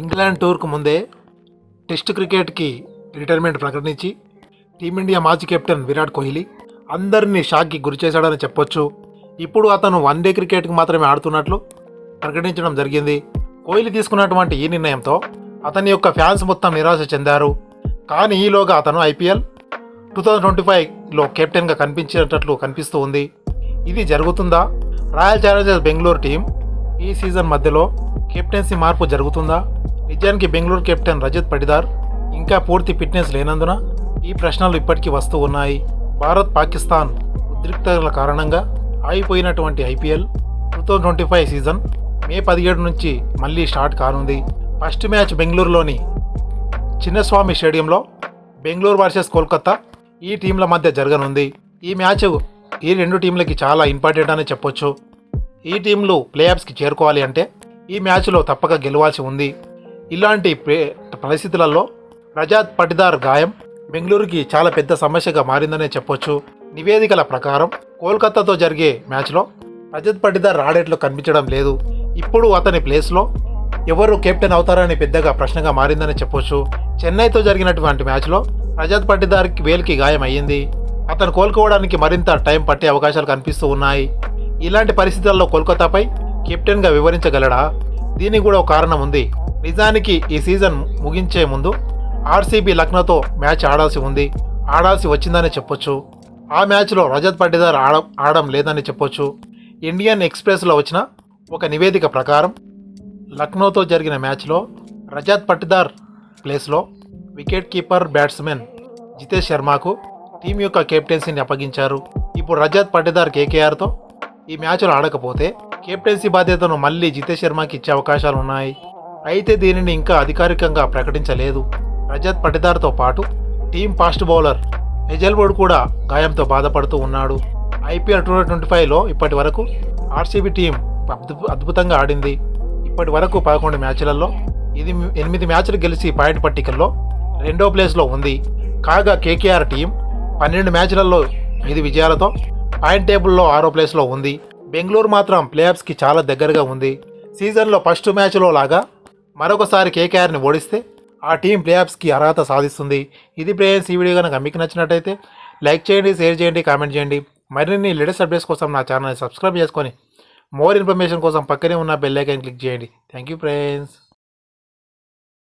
England టూర్కు ముందే test క్రికెట్కి retirement ప్రకటించి టీమిండియా మాజీ కెప్టెన్ విరాట్ కోహ్లీ అందరినీ షాక్కి గురి చేశాడని చెప్పొచ్చు. ఇప్పుడు అతను వన్ డే క్రికెట్కి మాత్రమే ఆడుతున్నట్లు ప్రకటించడం జరిగింది. కోహ్లీ తీసుకున్నటువంటి ఈ నిర్ణయంతో అతని యొక్క ఫ్యాన్స్ మొత్తం నిరాశ చెందారు. కానీ ఈలోగా అతను ఐపీఎల్ టూ థౌజండ్ ట్వంటీ ఫైవ్లో కెప్టెన్గా కనిపించేటట్లు కనిపిస్తూ ఉంది. ఇది జరుగుతుందా? రాయల్ ఛాలెంజర్స్ బెంగళూరు టీం ఈ సీజన్ మధ్యలో కెప్టెన్సీ మార్పు జరుగుతుందా? నిజానికి బెంగళూరు కెప్టెన్ రజత్ పటిదార్ ఇంకా పూర్తి ఫిట్నెస్ లేనందున ఈ ప్రశ్నలు ఇప్పటికీ వస్తూ ఉన్నాయి. భారత్ పాకిస్తాన్ ఉద్రిక్తతల కారణంగా ఆగిపోయినటువంటి IPL two thousand twenty five season May పదిహేడు నుంచి మళ్ళీ స్టార్ట్ కానుంది. ఫస్ట్ మ్యాచ్ బెంగళూరులోని చిన్నస్వామి స్టేడియంలో బెంగళూరు వర్సెస్ కోల్కతా ఈ టీంల మధ్య జరగనుంది. ఈ మ్యాచ్ ఈ రెండు టీంలకి చాలా ఇంపార్టెంట్ అని చెప్పొచ్చు. ఈ టీంలు ప్లేఆఫ్స్కి చేరుకోవాలి అంటే ఈ మ్యాచ్లో తప్పక గెలవాల్సి ఉంది. ఇలాంటి పరిస్థితులలో రజాత్ పటిదార్ గాయం బెంగళూరుకి చాలా పెద్ద సమస్యగా మారిందనే చెప్పొచ్చు. నివేదికల ప్రకారం కోల్కతాతో జరిగే మ్యాచ్లో రజత్ పటిదార్ ఆడేట్లు కనిపించడం లేదు. ఇప్పుడు అతని ప్లేస్లో ఎవరు కెప్టెన్ అవుతారని పెద్దగా ప్రశ్నగా మారిందని చెప్పొచ్చు. చెన్నైతో జరిగినటువంటి మ్యాచ్లో రజత్ పట్టిదార్కి వేలికి గాయం అయ్యింది. అతను కోలుకోవడానికి మరింత టైం పట్టే అవకాశాలు కనిపిస్తూ ఉన్నాయి. ఇలాంటి పరిస్థితుల్లో కోల్కతాపై కెప్టెన్గా వివరించగలడా? దీనికి కూడా ఒక కారణం ఉంది. నిజానికి ఈ సీజన్ ముగించే ముందు ఆర్సీబీ లక్నోతో మ్యాచ్ ఆడాల్సి ఉంది. ఆడాల్సి వచ్చిందని చెప్పొచ్చు. ఆ మ్యాచ్లో రజత్ పట్టిదార్ ఆడ ఆడడం లేదని చెప్పొచ్చు. ఇండియన్ ఎక్స్ప్రెస్లో వచ్చిన ఒక నివేదిక ప్రకారం లక్నోతో జరిగిన మ్యాచ్లో రజత్ పట్టిదార్ ప్లేస్లో వికెట్ కీపర్ బ్యాట్స్మెన్ జితేష్ శర్మకు టీం యొక్క కెప్టెన్సీని అప్పగించారు. ఇప్పుడు రజత్ పట్టిదార్ కేకేఆర్తో ఈ మ్యాచ్లో ఆడకపోతే కెప్టెన్సీ బాధ్యతను మళ్ళీ జితేష్ శర్మకి ఇచ్చే అవకాశాలు ఉన్నాయి. అయితే దీనిని ఇంకా అధికారికంగా ప్రకటించలేదు. రజత్ పటిదార్తో పాటు టీం ఫాస్ట్ బౌలర్ హెజల్వుడ్ కూడా గాయంతో బాధపడుతూ ఉన్నాడు. ఐపీఎల్ టూ ట్వంటీ ఫైవ్లో ఇప్పటి వరకు ఆర్సీబీ టీం అద్భుతంగా ఆడింది. ఇప్పటి వరకు పదకొండు మ్యాచ్లలో ఇది ఎనిమిది మ్యాచ్లు గెలిచి పాయింట్ పట్టికల్లో రెండో ప్లేస్లో ఉంది. కాగా కేకేఆర్ టీం పన్నెండు మ్యాచ్లలో ఐదు విజయాలతో పాయింట్ టేబుల్లో ఆరో ప్లేస్లో ఉంది. బెంగళూరు మాత్రం ప్లేఆఫ్స్కి చాలా దగ్గరగా ఉంది. సీజన్లో ఫస్ట్ మ్యాచ్లో లాగా మరొకసారి కేకేఆర్ని ఓడిస్తే ఆ టీం ప్లేఆఫ్స్కి అర్హత సాధిస్తుంది. ఇది ప్లేయర్స్ ఈ వీడియో కనుక మీకు నచ్చినట్టయితే లైక్ చేయండి షేర్ చేయండి కామెంట్ చేయండి. మరిన్ని లేటెస్ట్ అప్డేట్స్ కోసం నా ఛానల్ని సబ్స్క్రైబ్ చేసుకొని మోర్ ఇన్ఫర్మేషన్ కోసం పక్కనే ఉన్న బెల్ ఐకాన్ క్లిక్ చేయండి. Thank you friends.